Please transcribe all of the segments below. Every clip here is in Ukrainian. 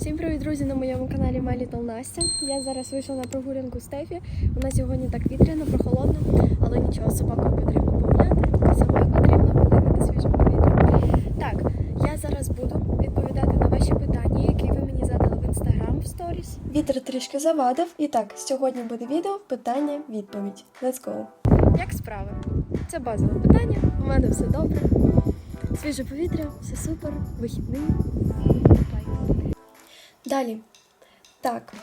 Всім привіт, друзі, на моєму каналі My Little Настя. Я зараз вийшла на прогулянку Стефі. У нас сьогодні так вітряно, прохолодно, але нічого, з собакою потрібно погуляти, а самою потрібно подивити свіжим повітрям. Так, я зараз буду відповідати на ваші питання, які ви мені задали в інстаграм в сторіс. Вітер трішки завадив, і так, сьогодні буде відео питання, відповідь. Let's go! Як справи? Це базове питання. У мене все добре. Свіже повітря, все супер, вихідний. Далі. Так.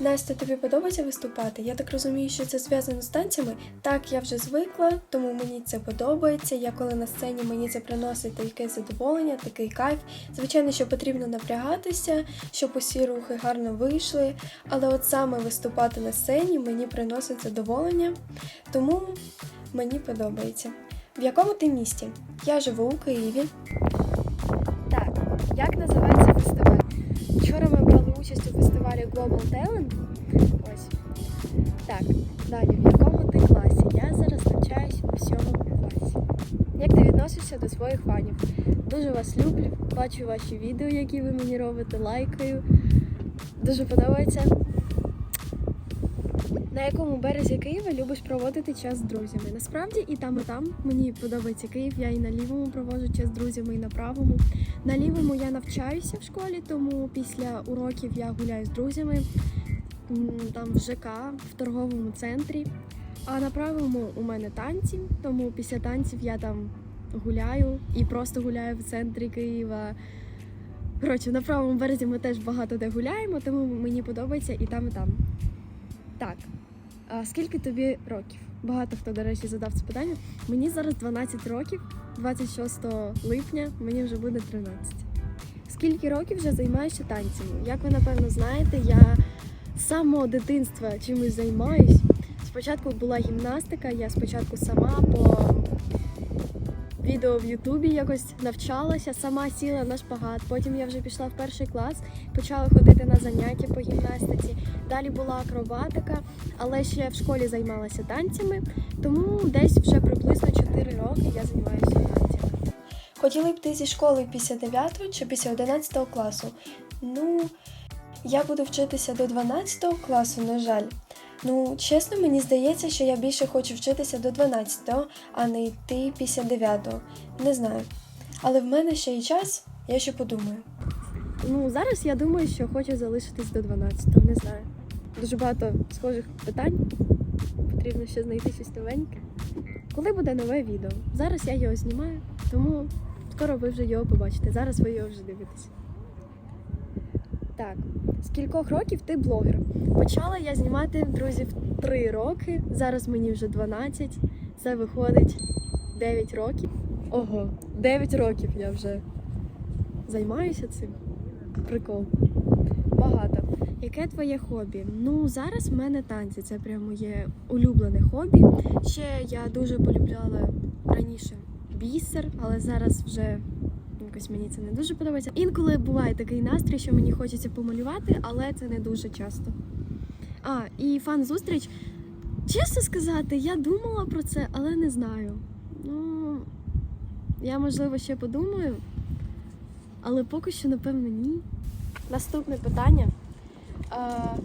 Настя, тобі подобається виступати? Я так розумію, що це зв'язано з танцями. Так, я вже звикла, тому мені це подобається. Я коли на сцені мені це приносить таке задоволення, такий кайф. Звичайно, що потрібно напрягатися, щоб усі рухи гарно вийшли. Але от саме виступати на сцені мені приносить задоволення, тому мені подобається. В якому ти місті? Я живу у Києві. Так, як називається фестиваль? Вчора ми брали участь у фестивалі Global Talent. Ось. Так, далі, в якому ти класі? Я зараз навчаюсь у сьомому класі. Як ти відносишся до своїх фанів? Дуже вас люблю, бачу ваші відео, які ви мені робите, лайкаю. Дуже подобається. На якому березі Києва любиш проводити час з друзями? Насправді і там, і там мені подобається Київ. Я і на лівому проводжу час з друзями, і на правому. На лівому я навчаюся в школі, тому після уроків я гуляю з друзями там в ЖК, в торговому центрі. А на правому у мене танці, тому після танців я там гуляю і просто гуляю в центрі Києва. Коротше, на правому березі ми теж багато де гуляємо, тому мені подобається і там, і там. Так, скільки тобі років? Багато хто, до речі, задав це питання. Мені зараз 12 років, 26 липня мені вже буде 13. Скільки років вже займаюся танцями? Як ви напевно знаєте, я з самого дитинства чимось займаюсь. Спочатку була гімнастика, я спочатку сама по відео в Ютубі якось навчалася, сама сіла на шпагат. Потім я вже пішла в перший клас, почала ходити на заняття по гімнастиці. Далі була акробатика, але ще в школі займалася танцями, тому десь вже приблизно 4 роки я займаюся танцями. Хотіли б ти зі школи після 9 чи після 11 класу? Ну, я буду вчитися до 12 класу, на жаль. Ну, чесно, мені здається, що я більше хочу вчитися до 12-го, а не йти після 9-го. Не знаю. Але в мене ще є час, я ще подумаю. Ну, зараз я думаю, що хочу залишитись до 12-го, не знаю. Дуже багато схожих питань. Потрібно ще знайти щось новеньке. Коли буде нове відео? Зараз я його знімаю, тому скоро ви вже його побачите. Зараз ви його вже дивитесь. Так, з кількох років ти блогер. Почала я знімати друзів 3 роки. Зараз мені вже 12. Це виходить 9 років. Ого, 9 років я вже займаюся цим. Прикол. Багато. Яке твоє хобі? Ну, зараз в мене танці. Це прямо моє улюблене хобі. Ще я дуже полюбляла раніше бісер, але зараз вже якось мені це не дуже подобається. Інколи буває такий настрій, що мені хочеться помалювати, але це не дуже часто. А, і фан-зустріч. Чесно сказати, я думала про це, але не знаю. Ну, я можливо ще подумаю, але поки що, напевно, ні. Наступне питання. Е,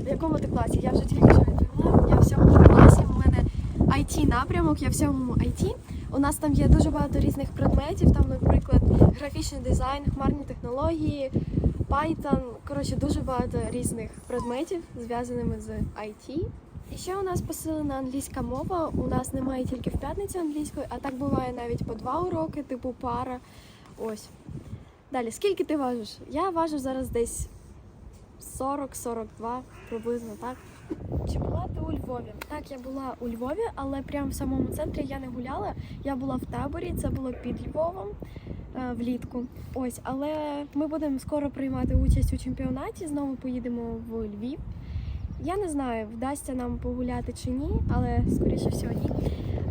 в якому ти класі? Я вже тільки що відповіла. Я в сьомому класі. У мене IT напрямок, я в сьомому IT. У нас там є дуже багато різних предметів, там, наприклад, графічний дизайн, хмарні технології, Python. Коротше, дуже багато різних предметів, зв'язаними з IT. І ще у нас посилена англійська мова. У нас немає тільки в п'ятницю англійської, а так буває навіть по два уроки, типу пара. Ось. Далі, скільки ти важиш? Я важу зараз десь 40-42, приблизно так. Чи була ти у Львові? Так, я була у Львові, але прямо в самому центрі я не гуляла. Я була в таборі, це було під Львовом е, влітку. Ось, але ми будемо скоро приймати участь у чемпіонаті. Знову поїдемо в Львів. Я не знаю, вдасться нам погуляти чи ні, але скоріше всього ні.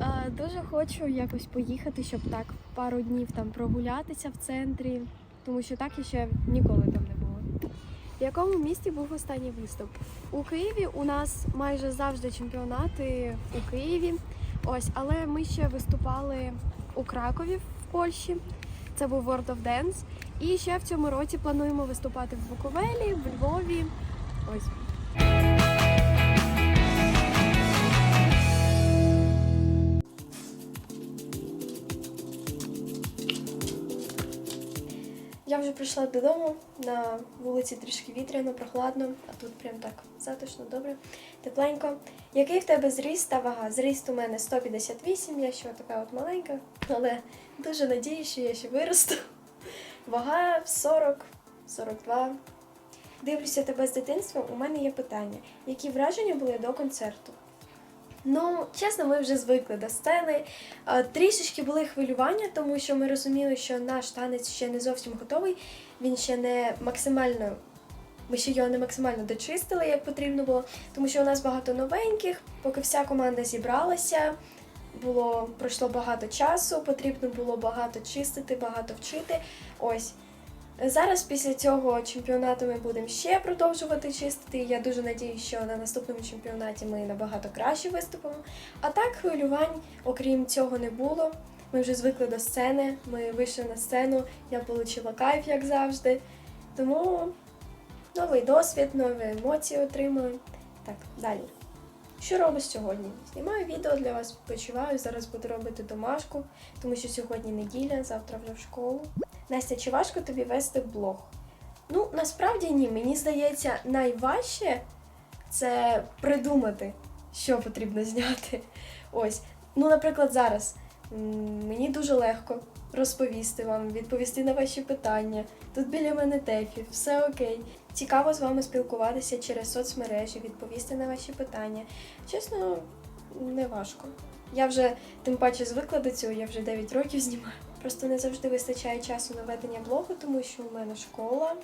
Е, дуже хочу якось поїхати, щоб так пару днів там прогулятися в центрі, тому що так я ще ніколи там не. В якому місті був останній виступ? У Києві у нас майже завжди чемпіонати у Києві. Ось, але ми ще виступали у Кракові в Польщі. Це був World of Dance. І ще в цьому році плануємо виступати в Буковелі, в Львові. Ось. Я вже прийшла додому на вулиці трішки вітряно, прохладно, а тут прям так затишно, добре, тепленько. Який в тебе зріст та вага? Зріст у мене 158, я ще така от маленька, але дуже надію, що я ще виросту. Вага 40, 42. Дивлюся тебе з дитинства. У мене є питання: які враження були до концерту? Ну, чесно, ми вже звикли до сцени. А, Трішечки були хвилювання, тому що ми розуміли, що наш танець ще не зовсім готовий. Він ще не максимально. Ми ще його не максимально дочистили, як потрібно було, тому що у нас багато новеньких, поки вся команда зібралася, було пройшло багато часу, потрібно було багато чистити, багато вчити. Ось. Зараз після цього чемпіонату ми будемо ще продовжувати чистити. Я дуже надіюся, що на наступному чемпіонаті ми набагато краще виступимо. А так хвилювань, окрім цього, не було. Ми вже звикли до сцени, ми вийшли на сцену, я отримала кайф, як завжди. Тому новий досвід, нові емоції отримали. Так, далі. Що робиш сьогодні? Знімаю відео для вас, почуваю. Зараз буду робити домашку, тому що сьогодні неділя, завтра вже в школу. Настя, чи важко тобі вести блог? Ну, насправді ні. Мені здається, найважче це придумати, що потрібно зняти. Ось. Ну, наприклад, зараз мені дуже легко розповісти вам, відповісти на ваші питання. Тут біля мене Тефі, все окей. Цікаво з вами спілкуватися через соцмережі, відповісти на ваші питання. Чесно, не важко. Я вже тим паче звикла до цього, я вже 9 років знімаю. Просто не завжди вистачає часу на ведення блогу, тому що у мене школа,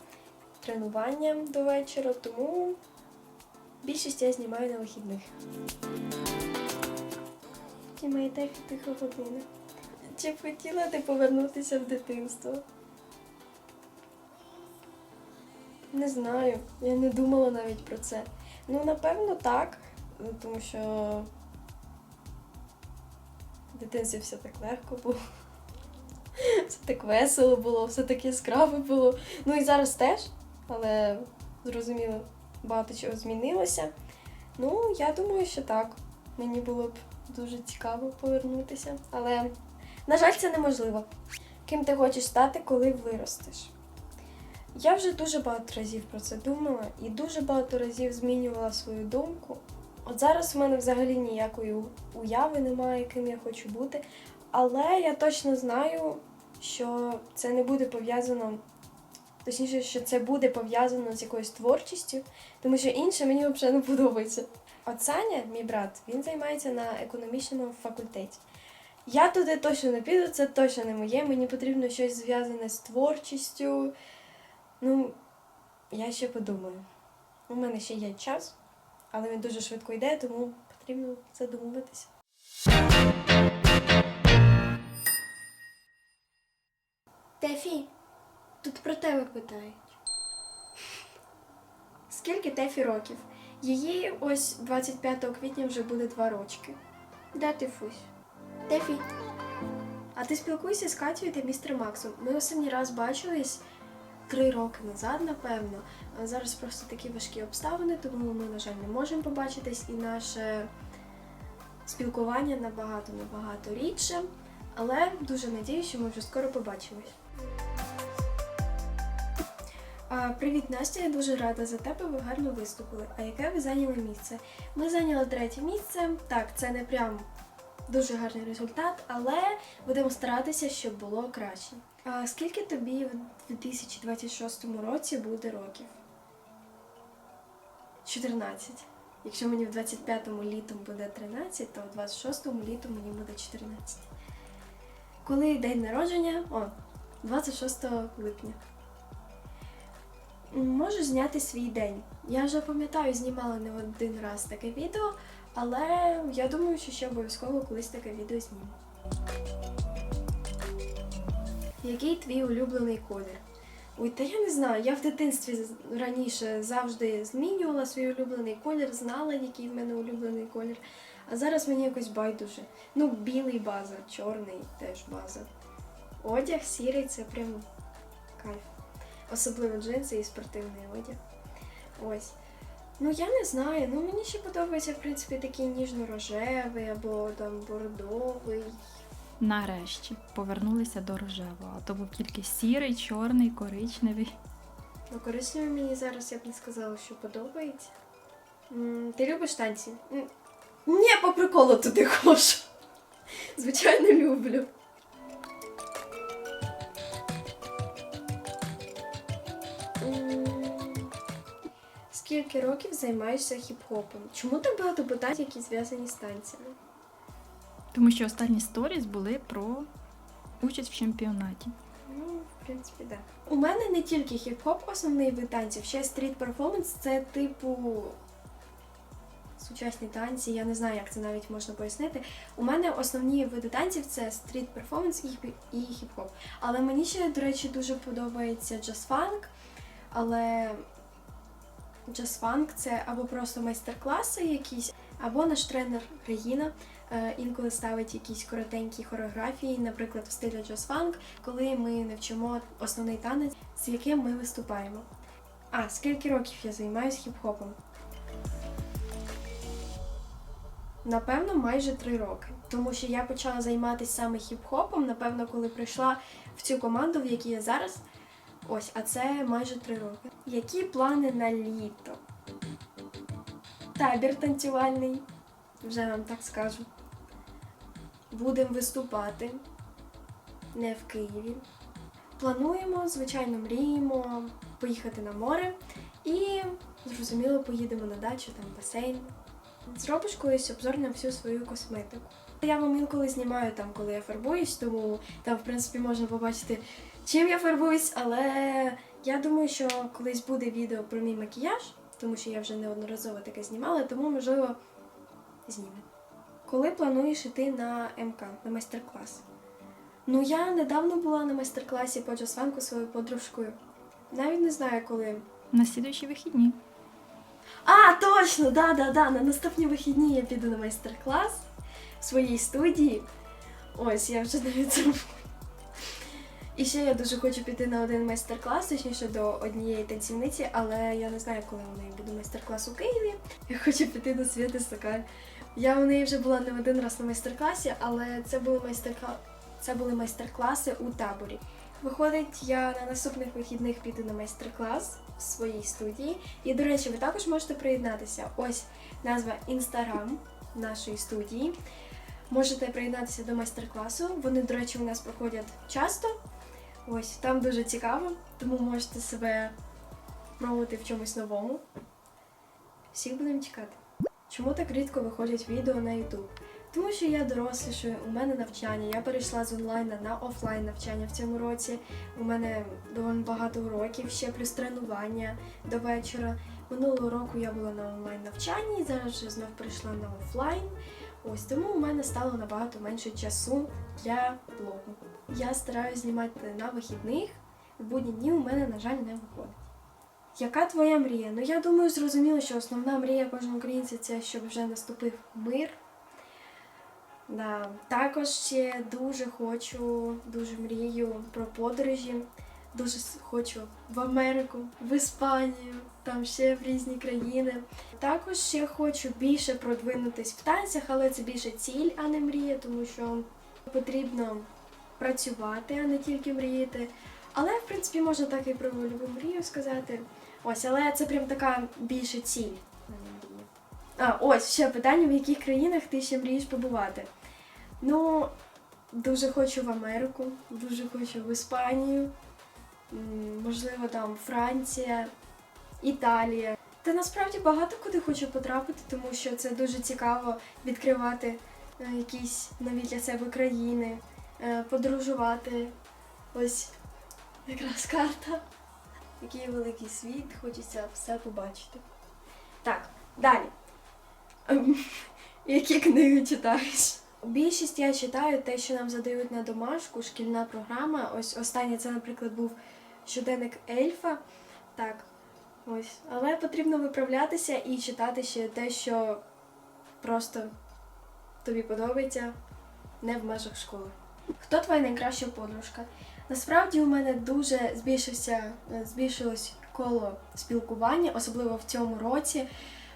тренування до вечора, тому більшість я знімаю на вихідних. Має Тефі тиха година? Чи б хотіла ти повернутися в дитинство? Не знаю, я не думала навіть про це. Ну, напевно, так, тому що в дитинстві все так легко було. Все так весело було, все так яскраве було. Ну і зараз теж, але зрозуміло, багато чого змінилося. Ну, я думаю, що так. Мені було б дуже цікаво повернутися. Але, на жаль, це неможливо. Ким ти хочеш стати, коли виростеш? Я вже дуже багато разів про це думала і дуже багато разів змінювала свою думку. От зараз в мене взагалі ніякої уяви немає, ким я хочу бути. Але я точно знаю, що це не буде пов'язано, точніше, що це буде пов'язано з якоюсь творчістю, тому що інше мені взагалі не подобається. От Саня, мій брат, він займається на економічному факультеті. Я туди точно не піду, це точно не моє. Мені потрібно щось зв'язане з творчістю. Ну, я ще подумаю. У мене ще є час, але він дуже швидко йде, тому потрібно задумуватися. Тефі, тут про тебе питають. Скільки Тефі років? Її ось 25 квітня вже буде два рочки. Де ти Фусь? Тефі. А ти спілкуєшся з Катєю та містером Максом. Ми останній раз бачились три роки назад, напевно. Зараз просто такі важкі обставини, тому ми, на жаль, не можемо побачитись, і наше спілкування набагато набагато рідше. Але дуже надіюсь, що ми вже скоро побачимось. Привіт, Настя, я дуже рада за тебе. Ви гарно виступили. А яке ви зайняли місце? Ми зайняли третє місце. Так, це не прям дуже гарний результат, але будемо старатися, щоб було краще. А скільки тобі в 2026 році буде років? 14. Якщо мені в 25-му літом буде 13, то в 26-му літом мені буде 14. Коли день народження? О, 26 липня. Можу зняти свій день. Я вже пам'ятаю, знімала не один раз таке відео, але я думаю, що ще обов'язково колись таке відео зніму. Який твій улюблений колір? Ой, та я не знаю. Я в дитинстві раніше завжди змінювала свій улюблений колір, знала, який в мене улюблений колір. А зараз мені якось байдуже. Ну, білий база, чорний теж база. Одяг сірий це прям кайф. Особливо джинси і спортивний одяг. Ось. Ну я не знаю. Ну мені ще подобається, в принципі, такий ніжно-рожевий або там бордовий. Нарешті повернулися до рожевого. А то був тільки сірий, чорний, коричневий. Ну, коричневий мені зараз я б не сказала, що подобається. М, Ти любиш танці? М, Ні, по приколу туди ходжу. Звичайно, люблю. Скільки років займаєшся хіп-хопом? Чому так багато питань, які зв'язані з танцями? Тому що останні сторіс були про участь в чемпіонаті. Ну, в принципі, так. Да. У мене не тільки хіп-хоп основний вид танців, ще стріт перформанс це типу сучасні танці, я не знаю, як це навіть можна пояснити. У мене основні види танців це стріт перформанс і хіп- і хіп-хоп. Але мені ще, до речі, дуже подобається джаз-фанк, але джаз-фанк це або просто майстер-класи якісь, або наш тренер Регіна е, інколи ставить якісь коротенькі хореографії, наприклад, в стилі джаз-фанк, коли ми не вчимо основний танець, з яким ми виступаємо. А, скільки років я займаюся хіп-хопом? Напевно, майже три роки. Тому що я почала займатися саме хіп-хопом, напевно, коли прийшла в цю команду, в якій я зараз. Ось, а це майже три роки. Які плани на літо? Табір танцювальний, вже вам так скажу. Будемо виступати не в Києві. Плануємо, звичайно, мріємо поїхати на море і, зрозуміло, поїдемо на дачу, там басейн. Зробиш колись обзор на всю свою косметику. Я вам інколи знімаю там, коли я фарбуюсь, тому там, в принципі, можна побачити, чим я фарбуюсь, але я думаю, що колись буде відео про мій макіяж, тому що я вже неодноразово таке знімала, тому можливо знімемо. Коли плануєш іти на МК, на майстер-клас? Ну, я недавно була на майстер-класі по джасфанку своєю подружкою. Навіть не знаю коли. На слідуючі вихідні. А, точно! Да, да, да. На наступні вихідні я піду на майстер-клас в своїй студії. Ось, я вже навіть забула. І ще я дуже хочу піти на один майстер-клас, точніше до однієї танцівниці, але я не знаю, коли у неї буде майстер-клас у Києві. Я хочу піти до Світи Сокаль. Я у неї вже була не один раз на майстер-класі, але це були майстер-класи. Це були майстер-класи у таборі. Виходить, я на наступних вихідних піду на майстер-клас в своїй студії. І, до речі, ви також можете приєднатися. Ось назва інстаграм нашої студії. Можете приєднатися до майстер-класу. Вони, до речі, у нас проходять часто. Ось там дуже цікаво, тому можете себе пробувати в чомусь новому. Всіх будемо чекати. Чому так рідко виходять відео на YouTube? Тому що я дорослішаю, у мене навчання. Я перейшла з онлайна на офлайн навчання в цьому році. У мене доволі багато уроків, ще плюс тренування до вечора. Минулого року я була на онлайн навчанні, зараз вже знов перейшла на офлайн. Ось тому у мене стало набагато менше часу для блогу. Я стараюся знімати на вихідних, в будні дні у мене, на жаль, не виходить. Яка твоя мрія? Ну я думаю, зрозуміло, що основна мрія кожного українця це щоб вже наступив мир. Да. Також ще дуже хочу, дуже мрію про подорожі. Дуже хочу в Америку, в Іспанію, там ще в різні країни. Також ще хочу більше продвинутись в танцях, але це більше ціль, а не мрія, тому що потрібно працювати, а не тільки мріяти. Але, в принципі, можна так і про любу мрію сказати. Ось, але це прям така більше ціль, а ось ще питання, в яких країнах ти ще мрієш побувати? Ну, дуже хочу в Америку, дуже хочу в Іспанію, можливо, там Франція, Італія. Та насправді багато куди хочу потрапити, тому що це дуже цікаво відкривати е, якісь нові для себе країни, подорожувати. Ось якраз карта. Який великий світ, хочеться все побачити. Так, далі. Ем, Які книги читаєш? Більшість я читаю те, що нам задають на домашку, шкільна програма. Ось останнє це, наприклад, був щоденник Ельфа. Так, ось. Але потрібно виправлятися і читати ще те, що просто тобі подобається, не в межах школи. Хто твоя найкраща подружка? Насправді у мене дуже збільшився, е, збільшилось коло спілкування, особливо в цьому році.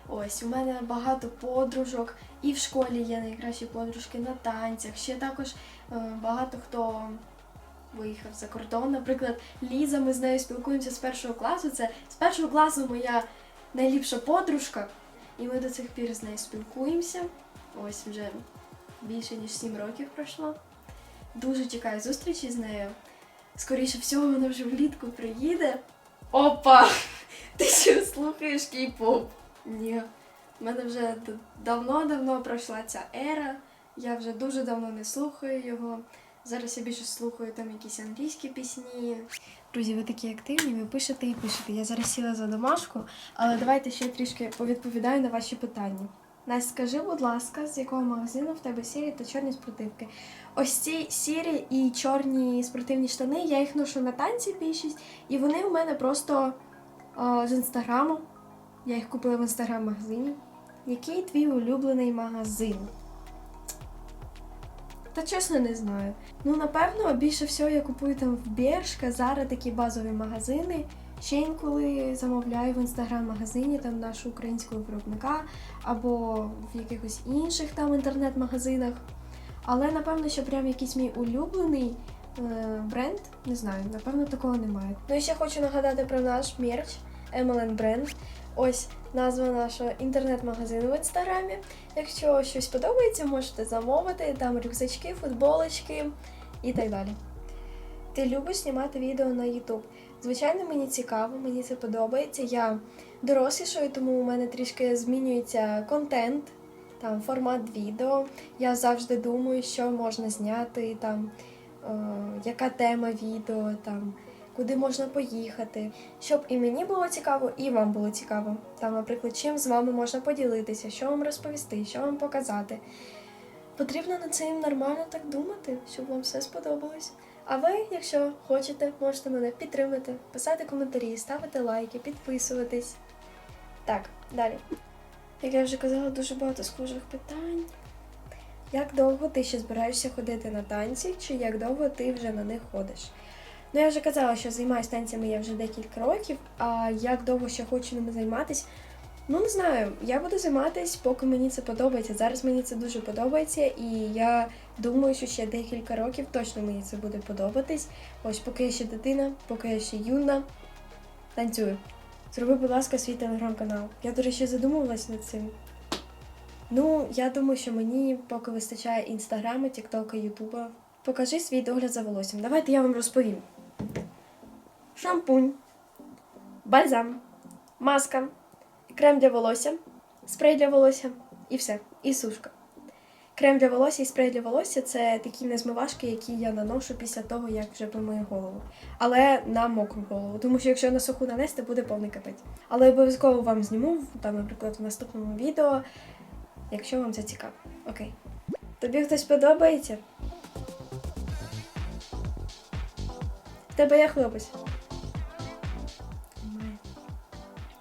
Ось у мене багато подружок, і в школі є найкращі подружки на танцях. Ще також е, багато хто виїхав за кордон. Наприклад, Ліза, ми з нею спілкуємося з першого класу. Це з першого класу моя найліпша подружка, і ми до цих пір з нею спілкуємося. Ось вже більше ніж 7 років пройшло. Дуже чекаю зустрічі з нею. Скоріше всього, вона вже влітку приїде. Опа! Ти що слухаєш кей-поп? Ні. У мене вже давно-давно пройшла ця ера. Я вже дуже давно не слухаю його. Зараз я більше слухаю там якісь англійські пісні. Друзі, ви такі активні, ви пишете і пишете. Я зараз сіла за домашку, але давайте ще трішки повідповідаю на ваші питання. Настя, скажи, будь ласка, з якого магазину в тебе сірі та чорні спортивки? Ось ці сірі і чорні спортивні штани, я їх ношу на танці більшість, і вони у мене просто о, з інстаграму. Я їх купила в інстаграм-магазині. Який твій улюблений магазин? Та чесно не знаю. Ну, напевно, більше всього я купую там в Бершка, Зара такі базові магазини. Ще інколи замовляю в інстаграм-магазині там нашого українського виробника або в якихось інших там інтернет-магазинах. Але напевно, що прям якийсь мій улюблений е, бренд, не знаю, напевно, такого немає. Ну і ще хочу нагадати про наш мерч MLN Brand. Ось назва нашого інтернет-магазину в інстаграмі. Якщо щось подобається, можете замовити там рюкзачки, футболочки і так далі. Ти любиш знімати відео на YouTube? Звичайно, мені цікаво, мені це подобається. Я дорослішаю, тому у мене трішки змінюється контент, там формат відео. Я завжди думаю, що можна зняти, там, е, яка тема відео, там, куди можна поїхати. Щоб і мені було цікаво, і вам було цікаво. Там, наприклад, чим з вами можна поділитися, що вам розповісти, що вам показати. Потрібно над цим нормально так думати, щоб вам все сподобалось. А ви, якщо хочете, можете мене підтримати, писати коментарі, ставити лайки, підписуватись. Так, далі. Як я вже казала, дуже багато схожих питань. Як довго ти ще збираєшся ходити на танці, чи як довго ти вже на них ходиш? Ну, я вже казала, що займаюся танцями я вже декілька років, а як довго ще хочу ними займатися, ну не знаю. Я буду займатися, поки мені це подобається. Зараз мені це дуже подобається, і я думаю, що ще декілька років точно мені це буде подобатись. Ось поки я ще дитина, поки я ще юна, танцюю. Зроби, будь ласка, свій телеграм-канал. Я, до речі, задумувалась над цим. Ну, я думаю, що мені поки вистачає інстаграму, тіктока, ютуба. Покажи свій догляд за волоссям. Давайте я вам розповім. Шампунь, бальзам, маска, крем для волосся, спрей для волосся і все. І сушка. Крем для волосся і спрей для волосся це такі незмивашки, які я наношу після того, як вже помию голову. Але на мокру голову. Тому що якщо на суху нанести, буде повний капець. Але обов'язково вам зніму, там, наприклад, в наступному відео, якщо вам це цікаво. Окей. Тобі хтось подобається? В тебе є хлопець?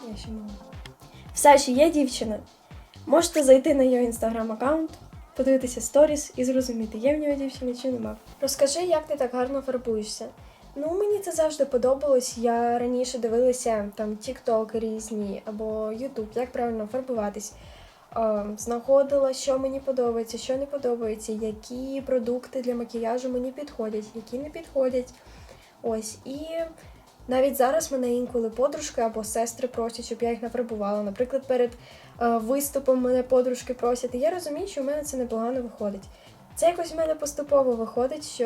Я ще мала. В Саші є дівчина. Можете зайти на його інстаграм-аккаунт, подивитися сторіс і зрозуміти, є в нього дівчина чи нема. Розкажи, як ти так гарно фарбуєшся. Ну, мені це завжди подобалось. Я раніше дивилася там TikTok різні або YouTube, як правильно фарбуватись. Знаходила, що мені подобається, що не подобається, які продукти для макіяжу мені підходять, які не підходять. Ось і навіть зараз мене інколи подружки або сестри просять, щоб я їх нафарбувала. Наприклад, перед е, виступом мене подружки просять. І я розумію, що в мене це непогано виходить. Це якось в мене поступово виходить, що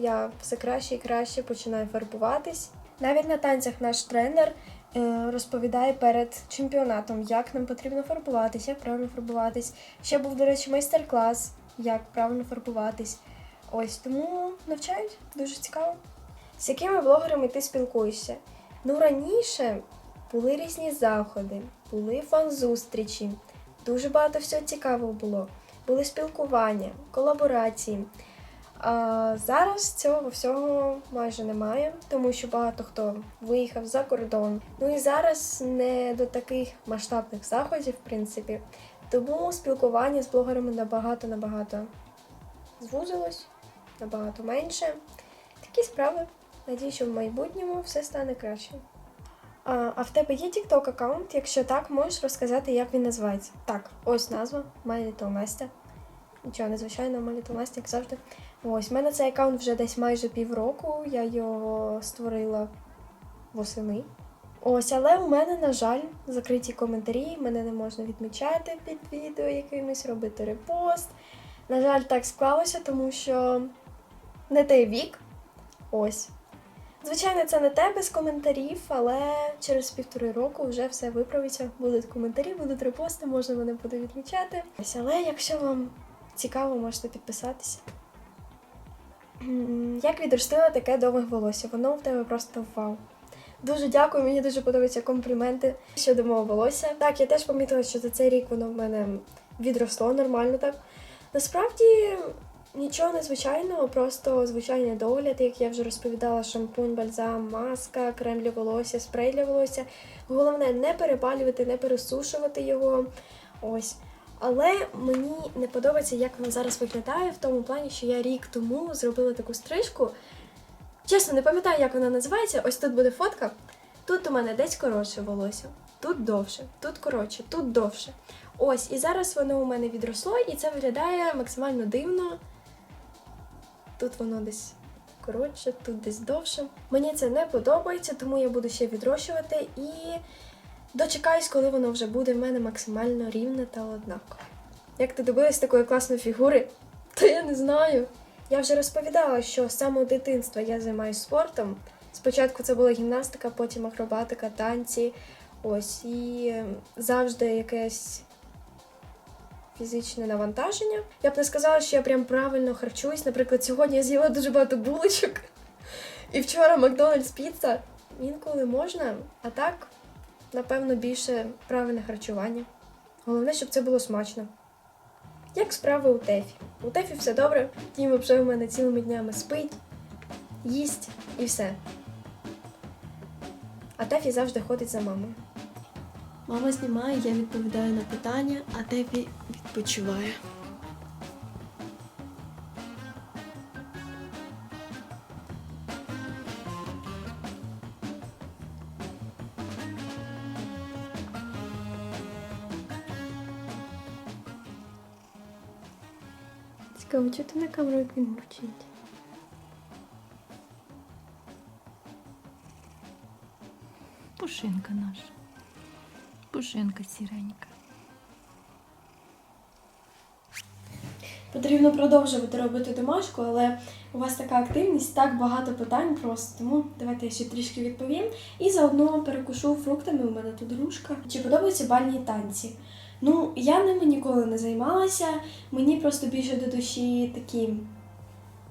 я все краще і краще починаю фарбуватись. Навіть на танцях наш тренер е, розповідає перед чемпіонатом, як нам потрібно фарбуватись, як правильно фарбуватись. Ще був, до речі, майстер-клас, як правильно фарбуватись. Ось тому навчають дуже цікаво. З якими блогерами ти спілкуєшся? Ну раніше були різні заходи, були фан-зустрічі, дуже багато всього цікавого було. Були спілкування, колаборації. А зараз цього всього майже немає, тому що багато хто виїхав за кордон. Ну і зараз не до таких масштабних заходів, в принципі. Тому спілкування з блогерами набагато-набагато звузилось, набагато менше. Такі справи. Надію, що в майбутньому все стане краще. А, а в тебе є TikTok аккаунт? Якщо так, можеш розказати, як він називається. Так, ось назва My Little Nastя. Нічого незвичайного, My Little Nastя, як завжди. Ось, в мене цей аккаунт вже десь майже півроку. Я його створила восени. Ось, але у мене, на жаль, закриті коментарі, мене не можна відмічати під відео якимось, робити репост. На жаль, так склалося, тому що не той вік. Ось. Звичайно, це не те без коментарів, але через півтори року вже все виправиться. Будуть коментарі, будуть репости, можна мене буде відмічати. Але якщо вам цікаво, можете підписатися. Як відростила таке довге волосся? Воно в тебе просто вау. Дуже дякую, мені дуже подобаються компліменти щодо мого волосся. Так, я теж помітила, що за цей рік воно в мене відросло нормально так. Насправді нічого незвичайного, просто звичайний догляд, як я вже розповідала, шампунь, бальзам, маска, крем для волосся, спрей для волосся. Головне не перепалювати, не пересушувати його. Ось. Але мені не подобається, як воно зараз виглядає, в тому плані, що я рік тому зробила таку стрижку. Чесно, не пам'ятаю, як вона називається. Ось тут буде фотка. Тут у мене десь коротше волосся, тут довше, тут коротше, тут довше. Ось, і зараз воно у мене відросло, і це виглядає максимально дивно. Тут воно десь коротше, тут десь довше. Мені це не подобається, тому я буду ще відрощувати і дочекаюсь, коли воно вже буде в мене максимально рівне та однакове. Як ти добилась такої класної фігури? Та я не знаю. Я вже розповідала, що з самого дитинства я займаюся спортом. Спочатку це була гімнастика, потім акробатика, танці. Ось, і е, завжди якесь фізичне навантаження. Я б не сказала, що я прям правильно харчуюсь. Наприклад, сьогодні я з'їла дуже багато булочок. І вчора Макдональдс піца. Інколи можна, а так, напевно, більше правильне харчування. Головне, щоб це було смачно. Як справи у Тефі? У Тефі все добре. Тім вже у мене цілими днями спить, їсть і все. А Тефі завжди ходить за мамою. Мама знімає, я відповідаю на питання, а Тефі відпочиває. Цікаво, чи ти на камеру як він мовчить? Пушинка наша. Пушинка сіренька. Потрібно продовжувати робити домашку, але у вас така активність, так багато питань просто. Тому давайте я ще трішки відповім. І заодно перекушу фруктами. У мене тут грушка. Чи подобаються бальні танці? Ну, я ними ніколи не займалася. Мені просто більше до душі такі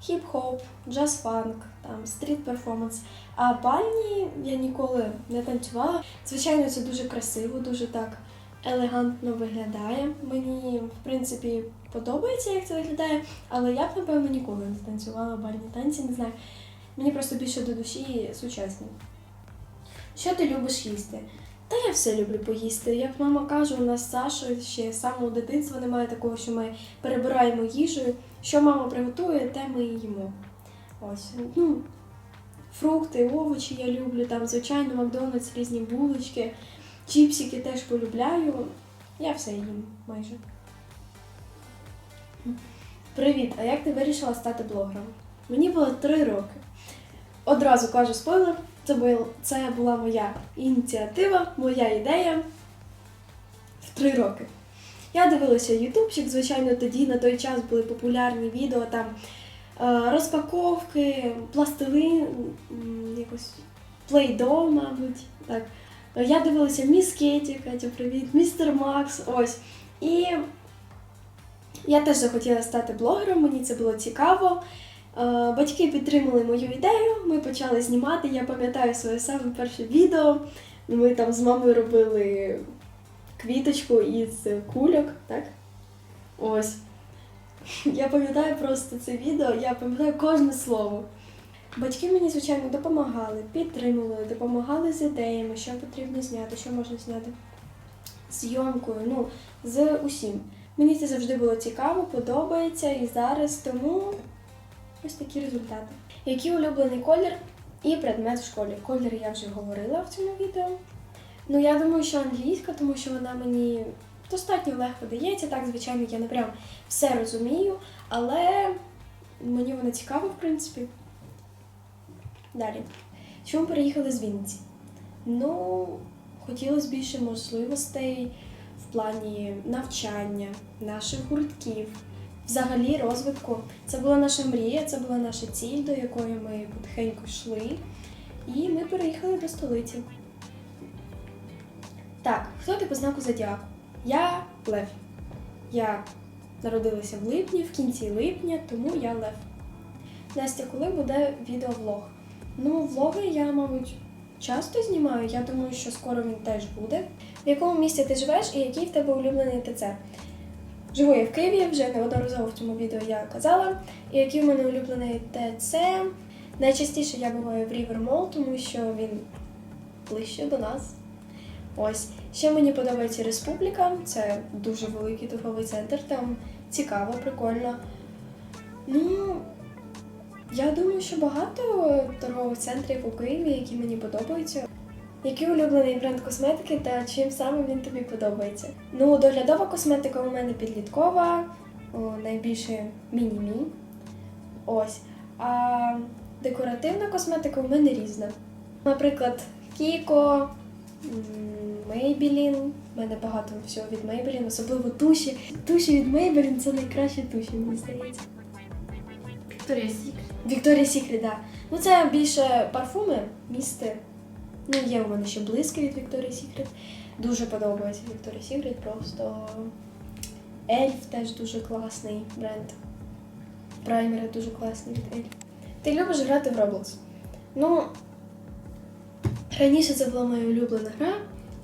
хіп-хоп, джаз-фанк, там стріт-перформанс. А бальні я ніколи не танцювала. Звичайно, це дуже красиво, дуже так елегантно виглядає. Мені, в принципі, подобається, як це виглядає, але я б, напевно, ніколи не танцювала бальні танці, не знаю. Мені просто більше до душі сучасні. Що ти любиш їсти? Та я все люблю поїсти. Як мама каже, у нас з Сашою ще з самого дитинства немає такого, що ми перебираємо їжею. Що мама приготує, те ми їмо. Ось. Ну, фрукти, овочі я люблю, там, звичайно, Макдональдс, різні булочки, чіпсики теж полюбляю. Я все їм майже. Привіт, а як ти вирішила стати блогером? Мені було три роки. Одразу кажу спойлер, це, бу- це була моя ініціатива, моя ідея в три роки. Я дивилася ютубчик, звичайно, тоді на той час були популярні відео там е, розпаковки, пластилин, якось плейдо, мабуть. Так. Е, Я дивилася Міс Кеті, Катя, привіт, містер Макс, ось. І я теж захотіла стати блогером, мені це було цікаво. Е, Батьки підтримали мою ідею, ми почали знімати. Я пам'ятаю своє саме перше відео. Ми там з мамою робили квіточку із кульок, так? Ось. Я пам'ятаю просто це відео, я пам'ятаю кожне слово. Батьки мені, звичайно, допомагали, підтримували, допомагали з ідеями, що потрібно зняти, що можна зняти. Зйомкою, ну, з усім. Мені це завжди було цікаво, подобається і зараз, тому ось такі результати. Який улюблений колір І предмет в школі. Колір я вже говорила в цьому відео. Ну, я думаю, що англійська, тому що вона мені достатньо легко дається. Так, звичайно, я не прям все розумію, але мені вона цікава, в принципі. Далі. Чому переїхали з Вінниці? Ну, хотілося більше можливостей в плані навчання, наших гуртків, взагалі розвитку. Це була наша мрія, це була наша ціль, до якої ми потихеньку йшли. І ми переїхали до столиці. Так, хто ти по знаку зодіаку? Я Лев. Я народилася в липні, в кінці липня, тому я Лев. Настя, коли буде відеовлог? Ну, влоги я, мабуть, часто знімаю. Я думаю, що скоро він теж буде. В якому місті ти живеш і який в тебе улюблений ТЦ? Живу я в Києві, вже неодноразово в цьому відео я казала. І який в мене улюблений ТЦ? Найчастіше я буваю в Mall, тому що він ближче до нас. Ось. Ще мені подобається Республіка, це дуже великий торговий центр, там цікаво, прикольно. Ну, я думаю, що багато торгових центрів у Києві, які мені подобаються. Який улюблений бренд косметики та чим саме він тобі подобається? Ну, доглядова косметика у мене підліткова, найбільше міні-мі. Ось. А декоративна косметика у мене різна. Наприклад, Кіко, Maybelline. У мене багато всього від Maybelline, особливо туші. Туші від Maybelline це найкращі туші, мені здається. Вікторія Сікрет. Victoria's Secret, да. Ну це більше парфуми, місти. Ну, є у мене ще блиски від Victoria's Secret. Дуже подобається Victoria's Secret, просто Ельф теж дуже класний бренд. Праймери дуже класний від Ельф. Ти любиш грати в Roblox? Ну, раніше це була моя улюблена гра,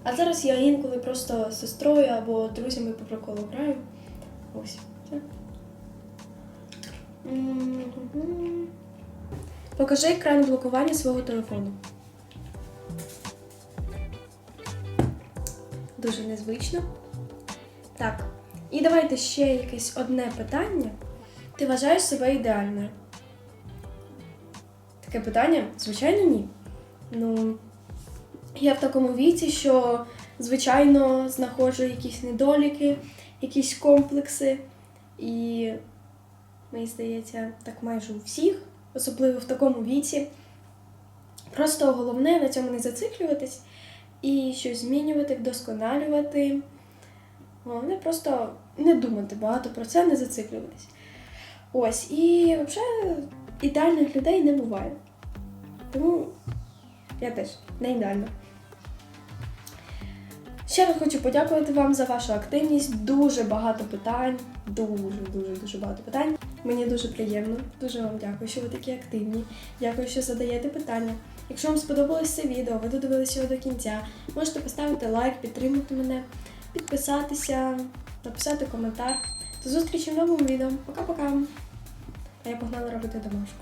а зараз я інколи просто з сестрою або друзями по приколу граю. Ось. Покажи екран блокування свого телефону. Дуже незвично. Так. І давайте ще якесь одне питання. Ти вважаєш себе ідеальною? Таке питання? Звичайно, ні. Ну, я в такому віці, що, звичайно, знаходжу якісь недоліки, якісь комплекси. І мені здається, так майже у всіх, особливо в такому віці. Просто головне на цьому не зациклюватись і щось змінювати, вдосконалювати. Головне просто не думати багато про це, не зациклюватись. Ось, і взагалі ідеальних людей не буває. Тому я теж не ідеальна. Ще раз хочу подякувати вам за вашу активність. Дуже багато питань. Дуже, дуже, дуже багато питань. Мені дуже приємно. Дуже вам дякую, що ви такі активні. Дякую, що задаєте питання. Якщо вам сподобалось це відео, ви додивилися його до кінця, можете поставити лайк, підтримати мене, підписатися, написати коментар. До зустрічі в новому відео. Пока-пока. А я погнала робити домашку.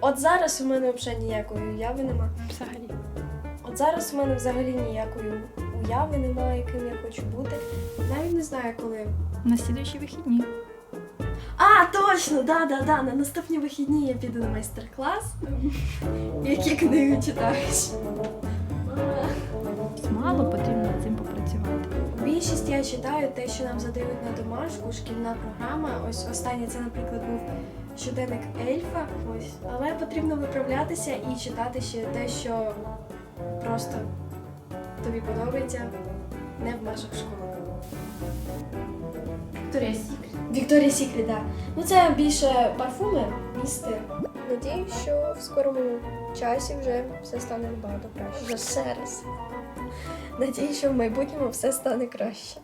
От зараз у мене взагалі ніякої уяви нема. Взагалі. От зараз у мене взагалі ніякої уяви немає, яким я хочу бути. Навіть не знаю, коли. На слідуючі вихідні. А, точно! Да, да, да. На наступні вихідні я піду на майстер-клас. Які книги читаєш? Мало потрібно над цим попрацювати. Більшість я читаю те, що нам задають на домашку, шкільна програма. Ось останнє це, наприклад, був щоденник ельфа. Ось. Але потрібно виправлятися і читати ще те, що просто тобі подобається, не в межах школи. Вікторія Сікрет. Вікторія Сікрет, так. Ну це більше парфуми, місти. Надію, що в скорому часі вже все стане набагато краще. Вже ще раз. Надіюсь, що в майбутньому все стане краще.